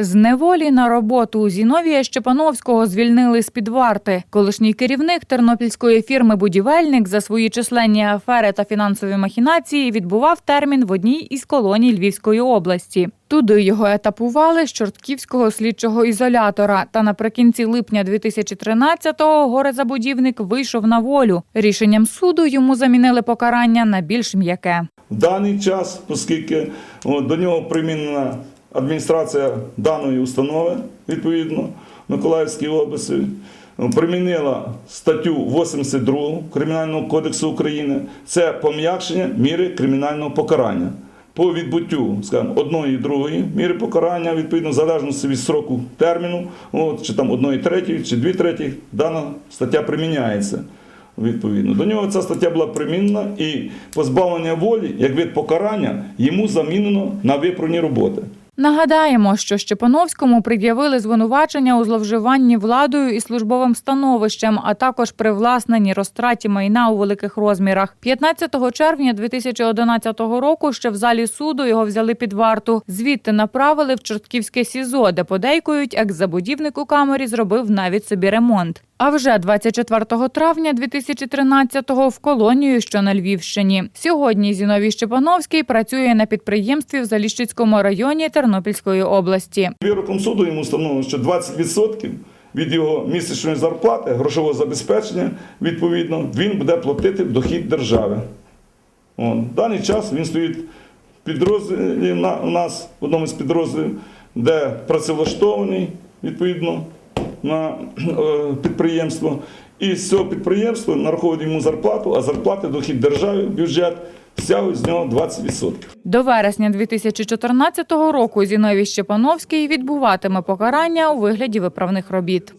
З неволі на роботу Зіновія Щепановського звільнили з під варти. Колишній керівник тернопільської фірми Будівельник за свої численні афери та фінансові махінації відбував термін в одній із колоній Львівської області. Туди його етапували з чортківського слідчого ізолятора. Та наприкінці липня 2013-го горезабудівник вийшов на волю. Рішенням суду йому замінили покарання на більш м'яке. В даний час, оскільки до нього примінена адміністрація даної установи, відповідно, Миколаївської області, примінила статтю 82 Кримінального кодексу України, це пом'якшення міри кримінального покарання. По відбуттю, скажімо, одної і другої міри покарання, відповідно, в залежності від строку терміну, от, чи там одної третьої, чи дві третіх, дана стаття приміняється. Відповідно, до нього ця стаття була примінена і позбавлення волі, як вид покарання, йому замінено на виправні роботи. Нагадаємо, що Щепановському пред'явили звинувачення у зловживанні владою і службовим становищем, а також привласненні розтраті майна у великих розмірах. 15 червня 2011 року ще в залі суду його взяли під варту. Звідти направили в Чортківське СІЗО, де подейкують, екс-забудівник у камері зробив навіть собі ремонт. А вже 24 травня 2013-го в колонію, що на Львівщині. Сьогодні Зіновій Щепановський працює на підприємстві в Заліщицькому районі Тернопільської області. Вироком суду йому встановлено, що 20% від його місячної зарплати, грошового забезпечення, відповідно, він буде платити в дохід держави. От. В даний час він стоїть підрозділі на- у нас в одному з підрозділів, де працевлаштований відповідно на е, підприємство. І з цього підприємства нараховують йому зарплату, а зарплати дохід держави, бюджет стягують з нього 20%. До вересня 2014 року Зіновій Щепановський відбуватиме покарання у вигляді виправних робіт.